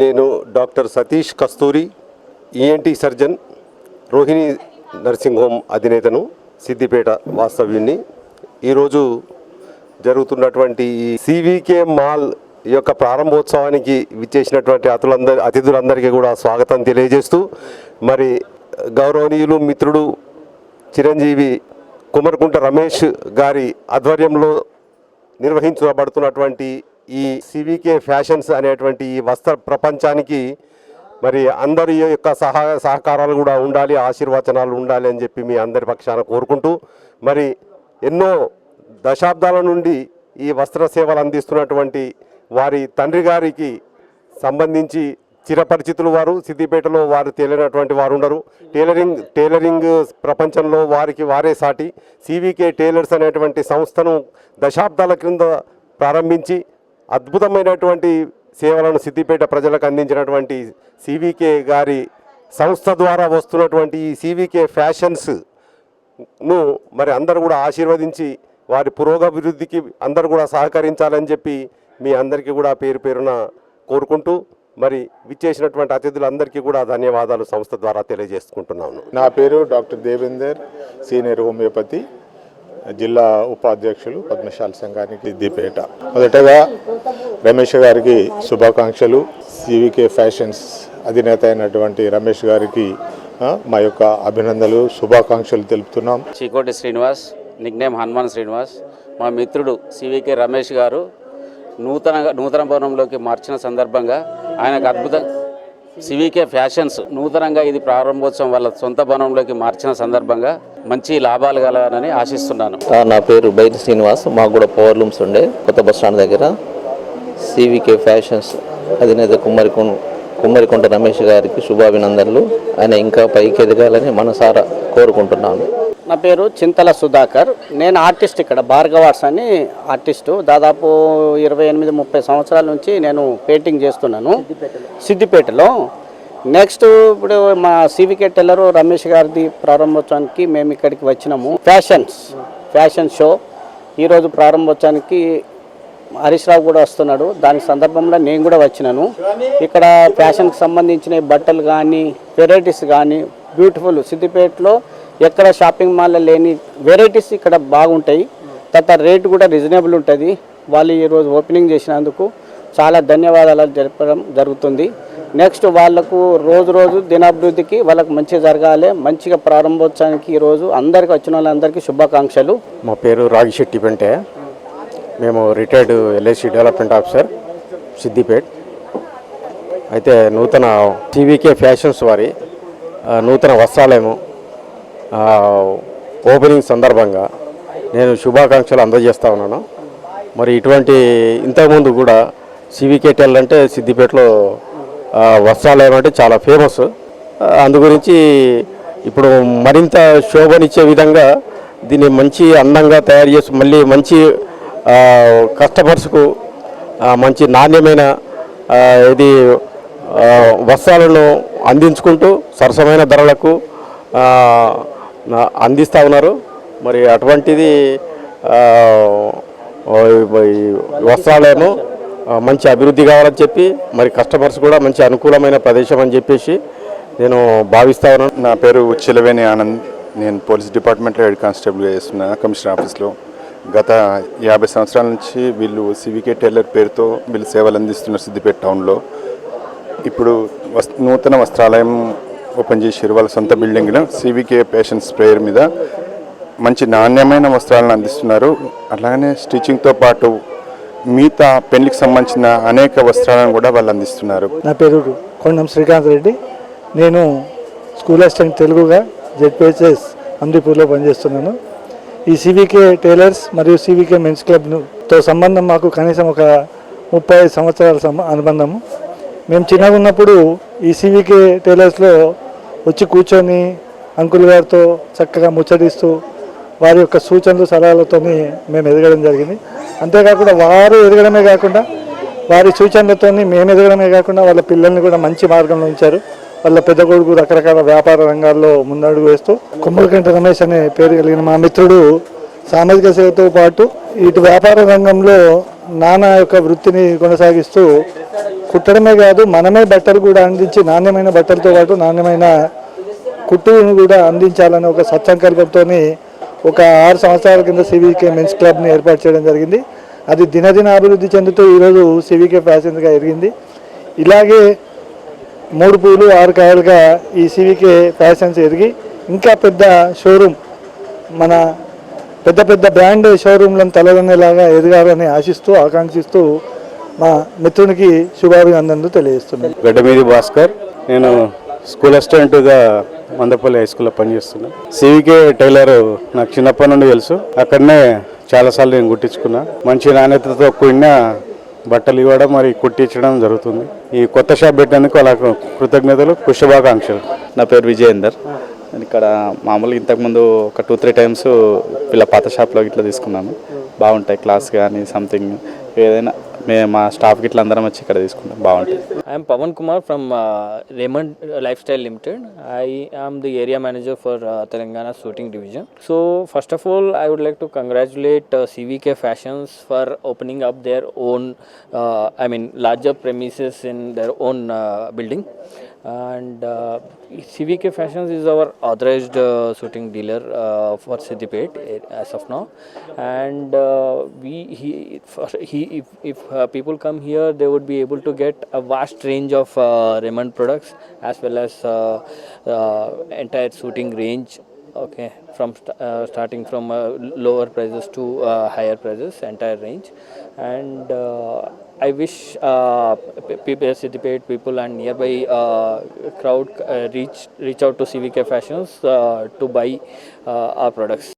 నేను doctor Satish Kasturi ENT surgeon Rohini nursing home అధినేతను Siddipet వాస్తవ్యుణ్ణి. ఈరోజు జరుగుతున్నటువంటి ఈ సివికే మాల్ యొక్క ప్రారంభోత్సవానికి విచ్చేసినటువంటి అతులందరి అతిథులందరికీ కూడా స్వాగతం తెలియజేస్తూ మరి గౌరవనీయులు మిత్రుడు చిరంజీవి కుమరకుంట రమేష్ గారి ఆధ్వర్యంలో నిర్వహించబడుతున్నటువంటి ఈ సివికే ఫ్యాషన్స్ అనేటువంటి ఈ వస్త్ర ప్రపంచానికి మరి అందరి యొక్క సహాయ సహకారాలు కూడా ఉండాలి ఆశీర్వచనాలు ఉండాలి అని చెప్పి మీ అందరి పక్షాన కోరుకుంటూ మరి ఎన్నో దశాబ్దాల నుండి ఈ వస్త్ర సేవలు అందిస్తున్నటువంటి వారి తండ్రి గారికి సంబంధించి చిరపరిచితులు వారు సిద్దిపేటలో వారు తేలినటువంటి వారు ఉండరు. టైలరింగ్ టైలరింగ్ ప్రపంచంలో వారికి వారే సాటి. సివికే టైలర్స్ అనేటువంటి సంస్థను దశాబ్దాల క్రింద ప్రారంభించి అద్భుతమైనటువంటి సేవలను సిద్దిపేట ప్రజలకు అందించినటువంటి సివికే గారి సంస్థ ద్వారా వస్తున్నటువంటి ఈ సివికే ఫ్యాషన్స్ను మరి అందరూ కూడా ఆశీర్వదించి వారి పురోగభివృద్ధికి అందరూ కూడా సహకరించాలని చెప్పి మీ అందరికీ కూడా పేరు పేరున కోరుకుంటూ మరి విచ్చేసినటువంటి అతిథులందరికీ కూడా ధన్యవాదాలు సంస్థ ద్వారా తెలియజేసుకుంటున్నాను. నా పేరు డాక్టర్ దేవేందర్ సీనియర్ హోమియోపతి. జిల్లా ఉపాధ్యక్షులు పద్మశాల సంఘానికి దీపేట. మొదటగా రమేష్ గారికి శుభాకాంక్షలు. సివికే ఫ్యాషన్స్ అధినేత అయినటువంటి రమేష్ గారికి మా యొక్క అభినందనలు శుభాకాంక్షలు తెలుపుతున్నాం. చీకోటి శ్రీనివాస్ నిక్నేమ్ హనుమాన్ శ్రీనివాస్ మా మిత్రుడు సివికే రమేష్ గారు నూతన నూతన భవనంలోకి మార్చిన సందర్భంగా ఆయనకు అద్భుత సివికే ఫ్యాషన్స్. నూతనంగా ఇది ప్రారంభోత్సవం వాళ్ళ సొంత భవనంలోకి మార్చిన సందర్భంగా మంచి లాభాలు కలగాలని ఆశిస్తున్నాను. నా పేరు బైరి శ్రీనివాస్. మాకు కూడా పవర్ లూమ్స్ ఉండే కొత్త బస్ స్టాండ్ దగ్గర. సివికే ఫ్యాషన్స్ అధినేత కుమ్మరి కుమ్మరికొంట రమేష్ గారికి శుభాభినందనలు. ఆయన ఇంకా పైకి ఎదగాలని మనసారా కోరుకుంటున్నాను. నా పేరు చింతల సుధాకర్. నేను ఆర్టిస్ట్ ఇక్కడ భార్గవార్స్ అని ఆర్టిస్టు. దాదాపు ఇరవై ఎనిమిది ముప్పై సంవత్సరాల నుంచి నేను పెయింటింగ్ చేస్తున్నాను. సిద్దిపేటలో. నెక్స్ట్ ఇప్పుడు మా సివికే టెల్లర్ రమేష్ గారిది ప్రారంభోత్సవానికి మేము ఇక్కడికి వచ్చినాము. Fashions fashion show. ఈరోజు ప్రారంభోత్సవానికి హరీష్ రావు కూడా వస్తున్నాడు. దాని సందర్భంలో నేను కూడా వచ్చినాను. ఇక్కడ ఫ్యాషన్కి సంబంధించిన బట్టలు కానీ వెరైటీస్ కానీ బ్యూటిఫుల్ సిద్దిపేటలో ఎక్కడ షాపింగ్ మాల్లో లేని వెరైటీస్ ఇక్కడ బాగుంటాయి. తర్వాత రేట్ కూడా రీజనబుల్ ఉంటుంది. వాళ్ళు ఈరోజు ఓపెనింగ్ చేసినందుకు చాలా ధన్యవాదాలు జరపడం జరుగుతుంది. నెక్స్ట్ వాళ్ళకు రోజు రోజు దినాభివృద్ధికి వాళ్ళకు మంచిగా జరగాలి మంచిగా ప్రారంభోత్సవానికి ఈరోజు అందరికి వచ్చిన వాళ్ళందరికీ శుభాకాంక్షలు. మా పేరు రాగిశెట్టి పెంటే. మేము retired LIC development officer Siddipet. అయితే నూతన టీవీకే ఫ్యాషన్స్ వారి నూతన వస్త్రాలయము ఓపెనింగ్ సందర్భంగా నేను శుభాకాంక్షలు అందజేస్తా ఉన్నాను. మరి ఇటువంటి ఇంతకుముందు కూడా సివికే టెల్ అంటే సిద్దిపేటలో ఆ, వస్త్రాలయం అంటే చాలా ఫేమస్ అందు గురించి ఇప్పుడు మరింత శోభనిచ్చే విధంగా దీన్ని మంచి అందంగా తయారు చేసి మళ్ళీ మంచి కస్టమర్స్కు మంచి నాణ్యమైన ఇది వస్త్రాలను అందించుకుంటూ సరసమైన ధరలకు అందిస్తూ ఉన్నారు. మరి అటువంటిది ఆ, వస్త్రాలయము మంచి అభివృద్ధి కావాలని చెప్పి మరి కస్టమర్స్ కూడా మంచి అనుకూలమైన ప్రదేశం అని చెప్పేసి నేను భావిస్తా ఉన్నాను. నా పేరు చిలవేణి ఆనంద్. నేను పోలీస్ డిపార్ట్మెంట్లో హెడ్ కానిస్టేబుల్గా చేస్తున్నాను కమిషనర్ ఆఫీస్లో. గత యాభై సంవత్సరాల నుంచి వీళ్ళు సివికే టైలర్ పేరుతో వీళ్ళు సేవలు అందిస్తున్నారు సిద్దిపేట టౌన్లో. ఇప్పుడు వస్ నూతన వస్త్రాలయం ఓపెన్ చేసారు వాళ్ళ సొంత బిల్డింగ్లో సివికే పేషెంట్స్ ప్రేయర్ మీద మంచి నాణ్యమైన వస్త్రాలను అందిస్తున్నారు. అట్లాగనే స్టిచ్చింగ్తో పాటు మిగతా పెళ్ళికి సంబంధించిన అనేక వస్త్రాలను కూడా వాళ్ళు అందిస్తున్నారు. నా పేరు కొండం శ్రీకాంత్ రెడ్డి. నేను స్కూల్ అసిస్టెంట్ తెలుగుగా జెడ్పిహెచ్ఎస్ అమరీపూర్లో పనిచేస్తున్నాను. ఈ సివికే టైలర్స్ మరియు సివికే మెన్స్ క్లబ్తో సంబంధం మాకు కనీసం ఒక ముప్పై ఐదు సంవత్సరాల సం అనుబంధము. మేము చిన్నగా ఉన్నప్పుడు ఈ సివికే టైలర్స్లో వచ్చి కూర్చొని అంకుల్ గారితో చక్కగా ముచ్చటిస్తూ వారి యొక్క సూచనలు సలహాలతో మేము ఎదగడం జరిగింది. అంతేకాకుండా వారు ఎదగడమే కాకుండా వారి సూచనలతో మేము ఎదగడమే కాకుండా వాళ్ళ పిల్లల్ని కూడా మంచి మార్గంలో ఉంచారు. వాళ్ళ పెద్ద కొడుకు రకరకాల వ్యాపార రంగాల్లో ముందడుగు వేస్తూ కుమ్మలకంట రమేష్ అనే పేరు కలిగిన మా మిత్రుడు సామాజిక సేవతో పాటు ఇటు వ్యాపార రంగంలో నానా యొక్క వృత్తిని కొనసాగిస్తూ కుట్టడమే కాదు మనమే బట్టలు కూడా అందించి నాణ్యమైన బట్టలతో పాటు నాణ్యమైన కుట్టును కూడా అందించాలని ఒక సత్సంకల్పంతో ఒక ఆరు సంవత్సరాల కింద సివికే మెన్స్ క్లబ్ని ఏర్పాటు చేయడం జరిగింది. అది దినదిన అభివృద్ధి చెందుతూ ఈరోజు సివికే ఫ్యాషన్గా ఎదిగింది. ఇలాగే మూడు పూలు ఆరు కాయలుగా ఈ సివికే ఫ్యాషన్స్ ఎదిగి ఇంకా పెద్ద షోరూమ్ మన పెద్ద పెద్ద బ్రాండ్ షోరూమ్లను తలదన్నేలాగా ఎదగాలని ఆశిస్తూ ఆకాంక్షిస్తూ మా మిత్రునికి శుభాభినందనలు తెలియజేస్తున్నాను. గడ్డమీది భాస్కర్. నేను స్కూల్ అసిస్టెంట్గా మందపల్లి హై స్కూల్లో పనిచేస్తున్నా. సివికే టైలర్ నాకు చిన్నప్పటి నుండి తెలుసు. అక్కడనే చాలాసార్లు నేను కుట్టించుకున్నా మంచి నాణ్యతతో కూడిన బట్టలు ఇవ్వడం మరి కుట్టించడం జరుగుతుంది. ఈ కొత్త షాప్ పెట్టినందుకు అలా కృతజ్ఞతలు పుష్పభాకాంక్షలు నా పేరు విజయేందర్. ఇక్కడ మామూలుగా ఇంతకుముందు ఒక టూ త్రీ టైమ్స్ ఇలా పాత షాప్లో ఇట్లా తీసుకున్నాను. బాగుంటాయి క్లాస్ కానీ సంథింగ్ ఏదైనా మేము మా స్టాఫ్ గిట్ల అందరం వచ్చి ఇక్కడ తీసుకుంటాం బాగుంటుంది I'm Pavan Kumar from Raymond life style limited I am the area manager for Telangana suiting division so first of all I would like to congratulate CVK fashions for opening up their own I mean larger premises in their own building and uh, CVK Fashions our authorized authorized dealer for dealer uh, for Siddipet as of now and uh, we he, uh, people come here, they would be able to get a vast range of uh, Raymond products as well as uh, uh, entire shooting range. Okay, from st- uh, starting from uh, lower prices to uh, higher prices, entire range, and uh, I wish uh, people and nearby uh, crowd uh, reach reach out to CVK Fashions uh, to buy uh, our products.